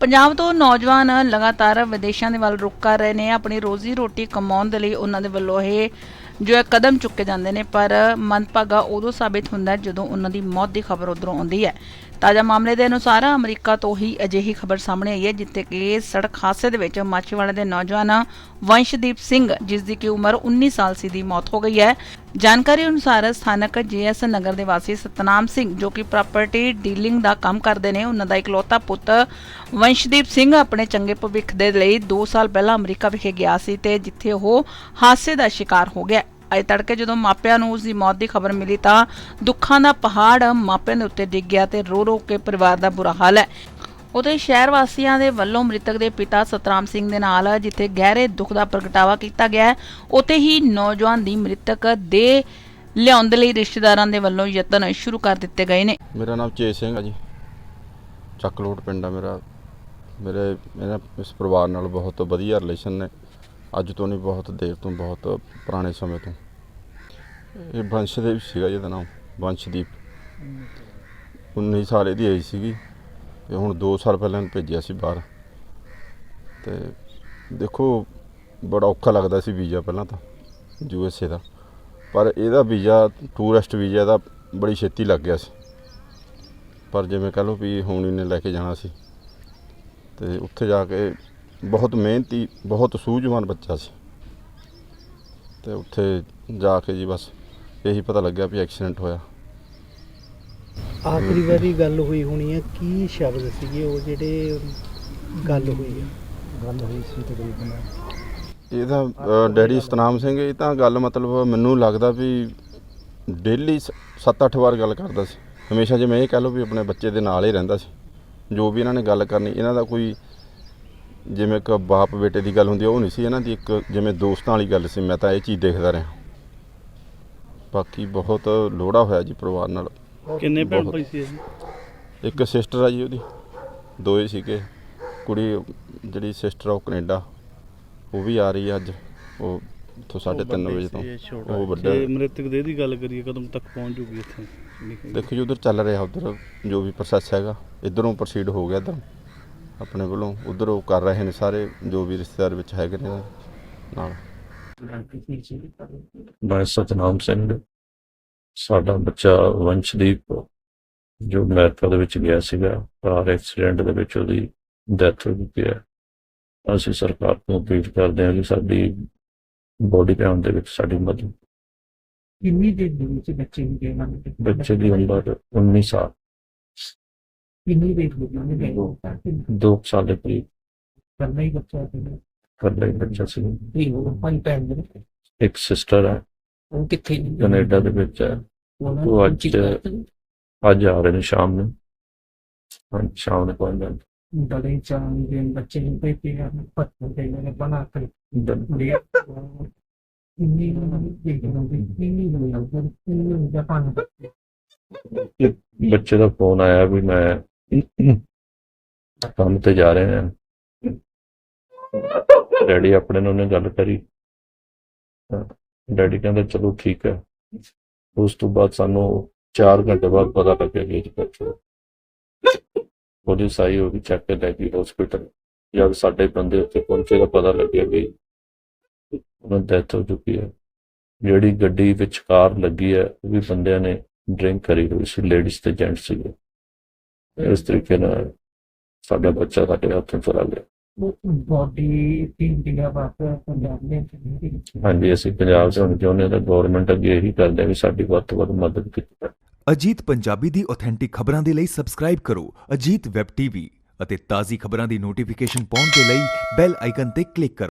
ਪੰਜਾਬ ਤੋਂ ਨੌਜਵਾਨ ਲਗਾਤਾਰ ਵਿਦੇਸ਼ਾਂ ਦੇ ਵੱਲ ਰੁਖ ਕਰ ਰਹੇ ਨੇ। ਆਪਣੀ ਰੋਜ਼ੀ ਰੋਟੀ ਕਮਾਉਣ ਦੇ ਲਈ ਉਹਨਾਂ ਦੇ ਵੱਲੋਂ ਇਹ ਜੋ ਹੈ ਕਦਮ ਚੁੱਕੇ ਜਾਂਦੇ ਨੇ, ਪਰ ਮੰਦਭਾਗਾ ਉਦੋਂ ਸਾਬਿਤ ਹੁੰਦਾ ਹੈ ਜਦੋਂ ਉਹਨਾਂ ਦੀ ਮੌਤ ਦੀ ਖਬਰ ਉਧਰੋਂ ਆਉਂਦੀ ਹੈ। ਤਾਜ਼ਾ ਮਾਮਲੇ ਦੇ ਅਨੁਸਾਰ ਅਮਰੀਕਾ ਤੋਂ ਹੀ ਅਜਿਹੀ ਖਬਰ ਸਾਹਮਣੇ ਆਈ ਹੈ, ਜਿੱਥੇ ਕਿ ਸੜਕ ਹਾਦਸੇ ਦੇ ਵਿੱਚ ਮਾਛੀਵਾੜਾ ਦੇ ਨੌਜਵਾਨ ਵੰਸ਼ਦੀਪ ਸਿੰਘ, ਜਿਸ ਦੀ ਕਿ ਉਮਰ 19 ਸਾਲ ਸੀ, ਦੀ ਮੌਤ ਹੋ ਗਈ ਹੈ। ਜਾਣਕਾਰੀ ਅਨੁਸਾਰ ਸਥਾਨਕ ਜੀਐਸ ਨਗਰ ਦੇ ਵਾਸੀ ਸਤਨਾਮ ਸਿੰਘ, ਜੋ ਕਿ ਪ੍ਰਾਪਰਟੀ ਡੀਲਿੰਗ ਦਾ ਕੰਮ ਕਰਦੇ ਨੇ, ਉਹਨਾਂ ਦਾ ਇਕਲੌਤਾ ਪੁੱਤ ਵੰਸ਼ਦੀਪ ਸਿੰਘ ਆਪਣੇ ਚੰਗੇ ਭਵਿੱਖ ਦੇ ਲਈ 2 ਸਾਲ ਪਹਿਲਾਂ ਅਮਰੀਕਾ ਵਿਖੇ ਗਿਆ ਸੀ ਤੇ ਜਿੱਥੇ ਉਹ ਹਾਦਸੇ ਦਾ ਸ਼ਿਕਾਰ ਹੋ ਗਿਆ। ਅੱਜ ਤੜਕੇ ਜਦੋਂ ਮਾਪਿਆਂ ਨੂੰ ਉਸ ਦੀ ਮੌਤ ਦੀ ਖਬਰ ਮਿਲੀ ਤਾਂ ਦੁੱਖਾਂ ਦਾ ਪਹਾੜ ਮਾਪਿਆਂ ਦੇ ਉੱਤੇ ਡਿੱਗ ਗਿਆ ਤੇ ਰੋ ਰੋ ਕੇ ਪਰਿਵਾਰ ਦਾ ਬੁਰਾ ਹਾਲ ਹੈ। ਉਤੇ ਸ਼ਹਿਰ ਵਾਸੀਆਂ ਦੇ ਵੱਲੋਂ ਮ੍ਰਿਤਕ ਦੇ ਪਿਤਾ ਸਤਰਾਮ ਸਿੰਘ ਦੇ ਨਾਲ, ਜਿੱਥੇ ਗਹਿਰੇ ਦੁੱਖ ਦਾ ਪ੍ਰਗਟਾਵਾ ਕੀਤਾ ਗਿਆ ਹੈ ਉਤੇ ਹੀ ਨੌਜਵਾਨ ਦੀ ਮ੍ਰਿਤਕ ਦੇ ਲਿਆਉਣ ਦੇ ਲਈ ਰਿਸ਼ਤੇਦਾਰਾਂ ਦੇ ਵੱਲੋਂ ਯਤਨ ਸ਼ੁਰੂ ਕਰ ਦਿੱਤੇ ਗਏ ਨੇ। ਮੇਰਾ ਨਾਮ ਚੇ ਸਿੰਘ ਆ ਜੀ। ਚੱਕਲੋਟ ਪਿੰਡ ਆ ਮੇਰਾ। ਮੇਰੇ, ਮੇਰਾ ਇਸ ਪਰਿਵਾਰ ਨਾਲ ਬਹੁਤ ਵਧੀਆ ਰਿਲੇਸ਼ਨ ਨੇ। ਅੱਜ ਤੋਂ ਨਹੀਂ, ਬਹੁਤ ਦੇਰ ਤੋਂ, ਬਹੁਤ ਪੁਰਾਣੇ ਸਮੇਂ ਤੋਂ। ਇਹ ਵੰਸ਼ਦੀਪ ਸੀਗਾ ਜਿਹਦਾ ਨਾਮ ਵੰਸ਼ਦੀਪ 19 ਸਾਲ ਦੀ ਏਜ ਸੀਗੀ। ਤੇ ਹੁਣ 2 ਸਾਲ ਪਹਿਲਾਂ ਇਹਨੂੰ ਭੇਜਿਆ ਸੀ ਬਾਹਰ। ਤੇ ਦੇਖੋ, ਬੜਾ ਔਖਾ ਲੱਗਦਾ ਸੀ ਵੀਜ਼ਾ ਪਹਿਲਾਂ ਤਾਂ, ਯੂ ਐਸ ਏ ਦਾ। ਪਰ ਇਹਦਾ ਵੀਜ਼ਾ, ਟੂਰਿਸਟ ਵੀਜ਼ਾ ਦਾ ਬੜੀ ਛੇਤੀ ਲੱਗ ਗਿਆ ਸੀ। ਪਰ ਜਿਵੇਂ ਕਹ ਲਓ ਵੀ ਹੁਣ ਇਹਨੇ ਲੈ ਕੇ ਜਾਣਾ ਸੀ। ਤੇ ਉੱਥੇ ਜਾ ਕੇ ਬਹੁਤ ਮਿਹਨਤੀ, ਬਹੁਤ ਸੂਝਵਾਨ ਬੱਚਾ ਸੀ। ਤੇ ਉੱਥੇ ਜਾ ਕੇ ਜੀ ਬਸ ਇਹੀ ਪਤਾ ਲੱਗਿਆ ਵੀ ਐਕਸੀਡੈਂਟ ਹੋਇਆ। ਆਖਰੀ ਵਾਰੀ ਗੱਲ ਹੋਈ ਹੋਣੀ ਹੈ ਕੀ ਸ਼ਬਦ ਸੀਗੇ ਉਹ ਜਿਹੜੇ ਗੱਲ ਹੋਈ ਹੈ? ਗੱਲ ਹੋਈ ਸੀ ਤਕਰੀਬਨ। ਇਹਦਾ ਅ, ਡੈਡੀ ਸਤਨਾਮ ਸਿੰਘ ਇਹ ਤਾਂ ਗੱਲ ਮਤਲਬ ਮੈਨੂੰ ਲੱਗਦਾ ਵੀ ਡੇਲੀ 7-8 ਵਾਰ ਗੱਲ ਕਰਦਾ ਸੀ। ਹਮੇਸ਼ਾ ਜਿਵੇਂ ਇਹ ਕਹਿ ਲਓ ਵੀ ਆਪਣੇ ਬੱਚੇ ਦੇ ਨਾਲ ਹੀ ਰਹਿੰਦਾ ਸੀ। ਜੋ ਵੀ ਇਹਨਾਂ ਨੇ ਗੱਲ ਕਰਨੀ ਇਹਨਾਂ ਦਾ ਕੋਈ ਜਿਵੇਂ ਇੱਕ ਬਾਪ ਬੇਟੇ ਦੀ ਗੱਲ ਹੁੰਦੀ ਉਹ ਨਹੀਂ ਸੀ ਇਹਨਾਂ ਦੀ ਇੱਕ ਜਿਵੇਂ ਦੋਸਤਾਂ ਵਾਲੀ ਗੱਲ ਸੀ। ਮੈਂ ਤਾਂ ਇਹ ਚੀਜ਼ ਦੇਖਦਾ ਰਿਹਾ। ਬਾਕੀ ਬਹੁਤ ਲੋੜਾ ਹੋਇਆ ਜੀ ਪਰਿਵਾਰ ਨਾਲ। ਕਿੰਨੇ ਭੈਣ ਬਹੁਤ। ਭਾਈ ਸੀ ਇਹ? ਇੱਕ ਸਿਸਟਰ ਆ ਜੀ ਉਹਦੀ। ਦੋਏ ਸੀਗੇ। ਕੁੜੀ ਜਿਹੜੀ ਸਿਸਟਰ ਆ ਉਹ ਕੈਨੇਡਾ। ਉਹ ਵੀ ਆ ਰਹੀ ਆ ਅੱਜ। ਉਹ ਤੋਂ 3:30 ਵਜੇ ਤੋਂ। ਉਹ ਵੱਡਾ। ਜੇ ਮ੍ਰਿਤਕ ਦੇ ਦੀ ਗੱਲ ਕਰੀਏ ਕਦੋਂ ਤੱਕ ਪਹੁੰਚ ਜੂਗੀ ਇੱਥੇ। ਦੇਖੋ ਜੀ ਉਧਰ ਚੱਲ ਰਿਹਾ ਉਧਰ ਜੋ ਵੀ ਪ੍ਰੋਸੈਸ ਹੈਗਾ। ਇਧਰੋਂ ਪ੍ਰੋਸੀਡ ਹੋ ਗਿਆ ਇੱਧਰ। ਆਪਣੇ ਵੱਲੋਂ ਉਧਰ ਉਹ ਕਰ ਰਹੇ ਨੇ ਸਾਰੇ ਜੋ ਵੀ ਰਿਸ਼ਤੇਦਾਰ ਵਿੱਚ ਹੈਗੇ ਨੇ ਨਾਲ। ਮੈਂ ਸਤਨਾਮ ਸਿੰਘ। ਸਾਡਾ ਬੱਚਾ ਵੰਸ਼ਦੀਪ ਜੋ ਅਮਰੀਕਾ ਦੇ ਵਿੱਚ ਗਿਆ ਸੀਗਾ ਕਾਰ ਐਕਸੀਡੈਂਟ ਦੇ ਵਿੱਚ ਉਹਦੀ ਡੈਥ ਹੋ ਗਈ ਹੈ। ਅਸੀਂ ਸਰਕਾਰ ਤੋਂ ਅਪੀਲ ਕਰਦੇ ਹਾਂ ਕਿ ਸਾਡੀ ਬੋਡੀ ਕਾਊਂਟ ਦੇ ਵਿੱਚ ਸਾਡੀ ਮਦਦ। ਕਿੰਨੀ ਦੇਰ ਦੇ ਵਿੱਚ ਬੱਚੇ ਨੂੰ ਬੱਚੇ ਦੀ ਉਮਰ 19 ਸਾਲ। ਕਿੰਨੀ ਦੇਰ ਹੋ ਗਈ ਉਹਨੇ ਦੋ। ਦੇਣਾ 2 ਸਾਲ ਦੇ ਕਰੀਬ। ਕਰਨਾ ਹੀ ਬੱਚਾ ਤੇ ਕਰਦਾ ਹੀ ਬੱਚਾ ਸੀ। ਇਹ ਉਹ ਪੰਜ ਟਾਈਮ ਦੇ ਵਿੱਚ। ਇੱਕ ਸਿਸਟਰ ਹੈ। ਉਹ ਕਿੱਥੇ ਨੇ? ਕੈਨੇਡਾ ਦੇ ਵਿੱਚ ਹੈ। ਉਹਨਾਂ ਉਹ ਅੱਜ- ਅੱਜ ਆ ਰਹੇ ਨੇ ਸ਼ਾਮ ਨੂੰ। ਹਾਂ ਸ਼ਾਮ ਨੂੰ ਪਹੁੰਚ ਡਲੇ ਚਾਂ ਦੇ ਬੱਚੇ ਨੂੰ ਆ ਪੱਤਰ ਦੇ ਨੇ ਬਣਾ ਕੇ ਜਾਣਗੇ ਦੇ ਇੰਨੀ ਦੇਖ ਲਓ ਵੀ ਇੰਨੀ ਹੋ ਜਾਂਦਾ ਇੰਨੀ ਜਾਪਾਨ ਬੱਚੇ ਦਾ ਫੋਨ ਆਇਆ ਵੀ ਮੈਂ ਕੰਮ ਤੇ ਜਾ ਰਹੇ ਹਾਂ। ਡੈਡੀ ਆਪਣੇ ਉਹਨੇ ਗੱਲ ਕਰੀ। ਡੈਡੀ ਕਹਿੰਦੇ ਚਲੋ ਠੀਕ ਹੈ। ਉਸ ਤੋਂ ਬਾਅਦ ਸਾਨੂੰ 4 ਘੰਟੇ ਬਾਅਦ ਪਤਾ ਲੱਗਿਆ ਕਿ ਇਹ ਬੱਚਾ ਪੁਲਿਸ ਆਈ ਉਹ ਵੀ ਚੱਕ ਕੇ ਲੈ ਗਈ ਹਸਪੀਟਲ ਜਦ ਸਾਡੇ ਬੰਦੇ ਉੱਥੇ ਪਹੁੰਚੇ ਤਾਂ ਪਤਾ ਲੱਗਿਆ ਕਿ ਉਹਨਾਂ ਦੀ ਡੈਥ ਹੋ ਚੁੱਕੀ ਹੈ। ਜਿਹੜੀ ਗੱਡੀ ਵਿਚਕਾਰ ਲੱਗੀ ਹੈ, ਉਹ ਵੀ ਬੰਦਿਆਂ ਨੇ ਡਰਿੰਕ ਕਰੀ ਹੋਈ ਸੀ ਲੇਡੀਜ਼ ਤੇ ਜੈਂਟਸ ਸੀਗੇ। ਇਸ ਤਰੀਕੇ ਨਾਲ ਸਾਡਾ ਬੱਚਾ ਸਾਡੇ ਹੱਥੋਂ ਚਲਾ ਗਿਆ। ਬੋਡੀ ਪੰਜਾਬ ਹਾਂਜੀ ਅਸੀਂ ਪੰਜਾਬ ਦੇ ਹੁਣ ਚਾਹੁੰਦੇ ਤਾਂ ਗਵਰਨਮੈਂਟ ਅੱਗੇ ਇਹੀ ਕਰਦੇ ਵੀ ਸਾਡੀ ਵੱਧ ਤੋਂ ਵੱਧ ਮਦਦ ਕੀਤੀ ਜਾਵੇ। ਅਜੀਤ ਪੰਜਾਬੀ ਦੀ ਆਥੈਂਟਿਕ ਖਬਰਾਂ ਦੇ ਲਈ ਸਬਸਕ੍ਰਾਈਬ ਕਰੋ ਅਜੀਤ ਵੈਬ ਟੀਵੀ ਅਤੇ ਤਾਜ਼ੀ ਖਬਰਾਂ ਦੀ ਨੋਟੀਫਿਕੇਸ਼ਨ ਪਾਉਣ ਦੇ ਲਈ ਬੈਲ ਆਈਕਨ ਤੇ ਕਲਿੱਕ ਕਰੋ।